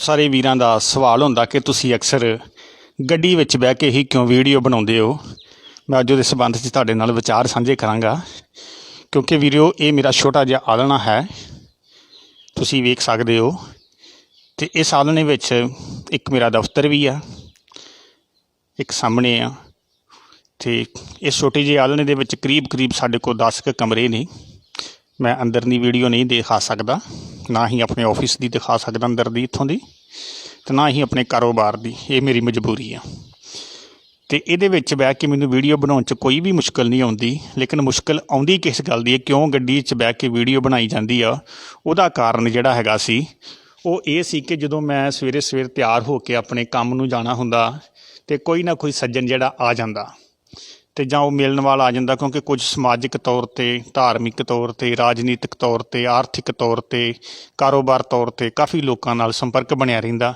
ਸਾਰੇ ਵੀਰਾਂ ਦਾ ਸਵਾਲ ਹੁੰਦਾ ਕਿ ਤੁਸੀਂ ਅਕਸਰ ਗੱਡੀ ਵਿੱਚ ਬਹਿ ਕੇ ਹੀ ਕਿਉਂ ਵੀਡੀਓ ਬਣਾਉਂਦੇ ਹੋ? ਮੈਂ ਅੱਜ ਉਹਦੇ ਸੰਬੰਧ 'ਚ ਤੁਹਾਡੇ ਨਾਲ ਵਿਚਾਰ ਸਾਂਝੇ ਕਰਾਂਗਾ। ਕਿਉਂਕਿ ਵੀਰੋ, ਇਹ ਮੇਰਾ ਛੋਟਾ ਜਿਹਾ ਆਲਣਾ ਹੈ। ਤੁਸੀਂ ਵੇਖ ਸਕਦੇ ਹੋ। ਤੇ ਇਸ ਆਲਣੇ ਵਿੱਚ ਇੱਕ ਮੇਰਾ ਦਫ਼ਤਰ ਵੀ ਆ। ਇੱਕ ਸਾਹਮਣੇ ਆ। ਤੇ ਇਸ ਛੋਟੇ ਜਿਹੇ ਆਲਣੇ ਦੇ ਵਿੱਚ ਕਰੀਬ ਕਰੀਬ ਸਾਡੇ ਕੋਲ 10 ਕੁ ਕਮਰੇ ਨੇ। ਮੈਂ ਅੰਦਰ ਦੀ ਵੀਡੀਓ ਨਹੀਂ ਦਿਖਾ ਸਕਦਾ। ਨਾ ਹੀ ਆਪਣੇ ਆਫਿਸ ਦੀ ਦਿਖਾ ਸਕਦਾ ਅੰਦਰ ਦੀ ਇੱਥੋਂ ਦੀ ਤੇ ਨਾ ਹੀ ਆਪਣੇ ਕਾਰੋਬਾਰ ਦੀ, ਇਹ ਮੇਰੀ ਮਜਬੂਰੀ ਆ। ਤੇ ਇਹਦੇ ਵਿੱਚ ਬਹਿ ਕੇ ਮੈਨੂੰ ਵੀਡੀਓ ਬਣਾਉਣ 'ਚ ਕੋਈ ਵੀ ਮੁਸ਼ਕਲ ਨਹੀਂ ਆਉਂਦੀ, ਲੇਕਿਨ ਮੁਸ਼ਕਲ ਆਉਂਦੀ ਕਿਸ ਗੱਲ ਦੀ ਹੈ? ਕਿਉਂ ਗੱਡੀ 'ਚ ਬਹਿ ਕੇ ਵੀਡੀਓ ਬਣਾਈ ਜਾਂਦੀ ਆ? ਉਹਦਾ ਕਾਰਨ ਜਿਹੜਾ ਹੈਗਾ ਸੀ, ਉਹ ਇਹ ਸੀ ਕਿ ਜਦੋਂ ਮੈਂ ਸਵੇਰੇ ਸਵੇਰ ਤਿਆਰ ਹੋ ਕੇ ਆਪਣੇ ਕੰਮ ਨੂੰ ਜਾਣਾ ਹੁੰਦਾ ਤੇ ਕੋਈ ਨਾ ਕੋਈ ਸੱਜਣ ਜਿਹੜਾ ਆ ਜਾਂਦਾ। ਤੇ ਜਾਂ ਉਹ ਮਿਲਣ ਵਾਲਾ ਆ ਜਾਂਦਾ ਕਿਉਂਕਿ ਕੁਝ ਸਮਾਜਿਕ ਤੌਰ ਤੇ, ਧਾਰਮਿਕ ਤੌਰ ਤੇ, ਰਾਜਨੀਤਿਕ ਤੌਰ ਤੇ, ਆਰਥਿਕ ਤੌਰ ਤੇ, ਕਾਰੋਬਾਰ ਤੌਰ ਤੇ ਕਾਫੀ ਲੋਕਾਂ ਨਾਲ ਸੰਪਰਕ ਬਣਿਆ ਰਹਿੰਦਾ।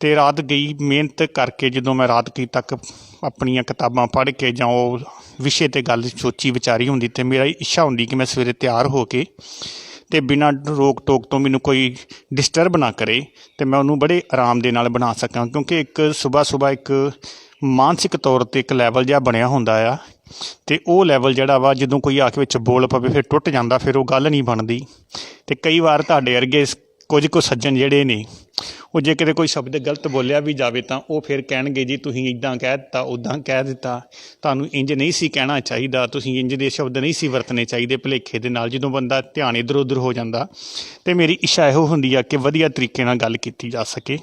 ਤੇ ਰਾਤ ਗਈ ਮਿਹਨਤ ਕਰਕੇ ਜਦੋਂ ਮੈਂ ਰਾਤ ਕੀ ਤੱਕ ਆਪਣੀਆਂ ਕਿਤਾਬਾਂ ਪੜ੍ਹ ਕੇ ਜਾਂ ਉਹ ਵਿਸ਼ੇ ਤੇ ਗੱਲ ਸੋਚੀ ਵਿਚਾਰੀ ਹੁੰਦੀ ਤੇ ਮੇਰਾ ਇੱਛਾ ਹੁੰਦੀ ਕਿ ਮੈਂ ਸਵੇਰੇ ਤਿਆਰ ਹੋ ਕੇ ਤੇ ਬਿਨਾਂ ਰੋਕ ਟੋਕ ਤੋਂ ਮੈਨੂੰ ਕੋਈ ਡਿਸਟਰਬ ਨਾ ਕਰੇ ਤੇ ਮੈਂ ਉਹਨੂੰ ਬੜੇ ਆਰਾਮ ਦੇ ਨਾਲ ਬਣਾ ਸਕਾਂ ਕਿਉਂਕਿ ਇੱਕ ਸਵੇਰ ਸਵੇਰ ਇੱਕ ਮਾਨਸਿਕ ਤੌਰ ਤੇ ਇੱਕ ਲੈਵਲ ਜਿਹਾ ਬਣਿਆ ਹੁੰਦਾ ਆ ਤੇ ਉਹ ਲੈਵਲ ਜਿਹੜਾ ਵਾ, ਜਦੋਂ ਕੋਈ ਆ ਕੇ ਵਿੱਚ ਬੋਲ ਪਵੇ, ਫਿਰ ਟੁੱਟ ਜਾਂਦਾ, ਫਿਰ ਉਹ ਗੱਲ ਨਹੀਂ ਬਣਦੀ। ਤੇ ਕਈ ਵਾਰ ਤੁਹਾਡੇ ਵਰਗੇ ਕੁਝ ਕੁ ਸੱਜਣ ਜਿਹੜੇ ਨੇ ਉਹ ਜੇ ਕਿਤੇ ਕੋਈ ਸ਼ਬਦ ਗਲਤ ਬੋਲਿਆ ਵੀ ਜਾਵੇ ਤਾਂ ਉਹ ਫਿਰ ਕਹਿਣਗੇ ਜੀ, ਤੁਸੀਂ ਇਦਾਂ ਕਹਿ ਦਿੱਤਾ ਉਦਾਂ ਕਹਿ ਦਿੱਤਾ। ਤੁਹਾਨੂੰ ਇੰਜ ਨਹੀਂ ਸੀ ਕਹਿਣਾ ਚਾਹੀਦਾ। ਤੁਸੀਂ ਇੰਜ ਦੇ ਸ਼ਬਦ ਨਹੀਂ ਸੀ ਵਰਤਣੇ ਚਾਹੀਦੇ ਭੁਲੇਖੇ ਦੇ ਨਾਲ। ਜਦੋਂ ਬੰਦਾ ਧਿਆਨ ਇਧਰ ਉਧਰ ਹੋ ਜਾਂਦਾ ਤੇ ਮੇਰੀ ਇੱਛਾ ਇਹੋ ਹੁੰਦੀ ਆ ਕਿ ਵਧੀਆ ਤਰੀਕੇ ਨਾਲ ਗੱਲ ਕੀਤੀ ਜਾ ਸਕੇ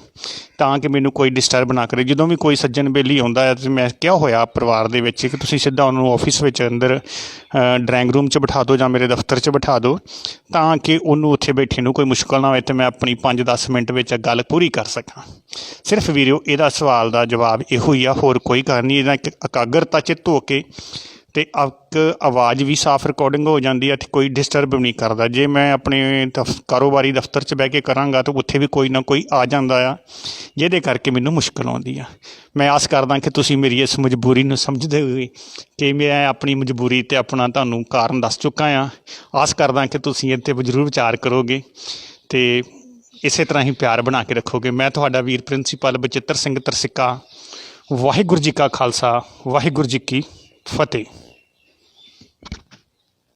ਤਾਂ ਕਿ ਮੈਨੂੰ ਕੋਈ ਡਿਸਟਰਬ ਨਾ ਕਰੇ। ਜਦੋਂ ਵੀ ਕੋਈ ਸੱਜਣ ਬੇਲੀ ਆਉਂਦਾ ਹੈ ਤੇ ਮੈਂ ਕਿਹਾ ਹੋਇਆ ਪਰਿਵਾਰ ਦੇ ਵਿੱਚ ਕਿ ਤੁਸੀਂ ਸਿੱਧਾ ਉਹਨੂੰ ਆਫਿਸ ਵਿੱਚ ਅੰਦਰ ਡਰਾਇੰਗ ਰੂਮ 'ਚ ਬਿਠਾ ਦਿਓ ਜਾਂ ਮੇਰੇ ਦਫ਼ਤਰ 'ਚ ਬਿਠਾ ਦਿਓ ਤਾਂ ਕਿ ਉਹਨੂੰ ਉੱਥੇ ਬੈਠੇ ਨੂੰ ਕੋਈ ਮੁਸ਼ਕਲ ਨਾ ਹੋਵੇ ਤੇ ਮੈਂ ਆਪਣੀ 5-10 ਮਿੰਟ ਵਿੱਚ ਗੱਲ ਪੂਰੀ ਪੂਰੀ ਕਰ ਸਕਾਂ। ਸਿਰਫ ਵੀਰਿਓ ਇਹਦਾ ਸਵਾਲ ਦਾ ਜਵਾਬ ਇਹੋ ਹੀ ਆ, ਹੋਰ ਕੋਈ ਕਾਰਨ ਨਹੀਂ, ਇਹਦਾ ਇੱਕ ਇਕਾਗਰਤਾ ਚਿੱਤ ਹੋ ਕੇ ਤੇ ਇੱਕ ਆਵਾਜ਼ ਵੀ ਸਾਫ਼ ਰਿਕਾਰਡਿੰਗ ਹੋ ਜਾਂਦੀ ਹੈ ਤੇ ਕੋਈ ਡਿਸਟਰਬ ਨਹੀਂ ਕਰਦਾ। ਜੇ ਮੈਂ ਆਪਣੇ ਦਫ਼- ਕਾਰੋਬਾਰੀ ਦਫ਼ਤਰ 'ਚ ਬਹਿ ਕੇ ਕਰਾਂਗਾ ਤਾਂ ਉੱਥੇ ਵੀ ਕੋਈ ਨਾ ਕੋਈ ਆ ਜਾਂਦਾ ਆ, ਜਿਹਦੇ ਕਰਕੇ ਮੈਨੂੰ ਮੁਸ਼ਕਲ ਆਉਂਦੀ ਆ। ਮੈਂ ਆਸ ਕਰਦਾ ਕਿ ਤੁਸੀਂ ਮੇਰੀ ਇਸ ਮਜਬੂਰੀ ਨੂੰ ਸਮਝਦੇ ਹੋਏ ਕਿ ਮੈਂ ਆਪਣੀ ਮਜਬੂਰੀ ਤੇ ਆਪਣਾ ਤੁਹਾਨੂੰ ਕਾਰਨ ਦੱਸ ਚੁੱਕਾ ਆ। ਆਸ ਕਰਦਾ ਕਿ ਤੁਸੀਂ ਇਹ 'ਤੇ ਜ਼ਰੂਰ ਵਿਚਾਰ ਕਰੋਗੇ ਤੇ ਇਸੇ ਤਰ੍ਹਾਂ ਹੀ ਪਿਆਰ ਬਣਾ ਕੇ ਰੱਖੋਗੇ। ਮੈਂ ਤੁਹਾਡਾ ਵੀਰ ਪ੍ਰਿੰਸੀਪਲ ਬਚਿੱਤਰ ਸਿੰਘ ਤਰਸਿੱਕਾ, ਵਾਹਿਗੁਰੂ ਜੀ ਕਾ ਖਾਲਸਾ, ਵਾਹਿਗੁਰੂ ਜੀ ਕੀ ਫਤਿਹ।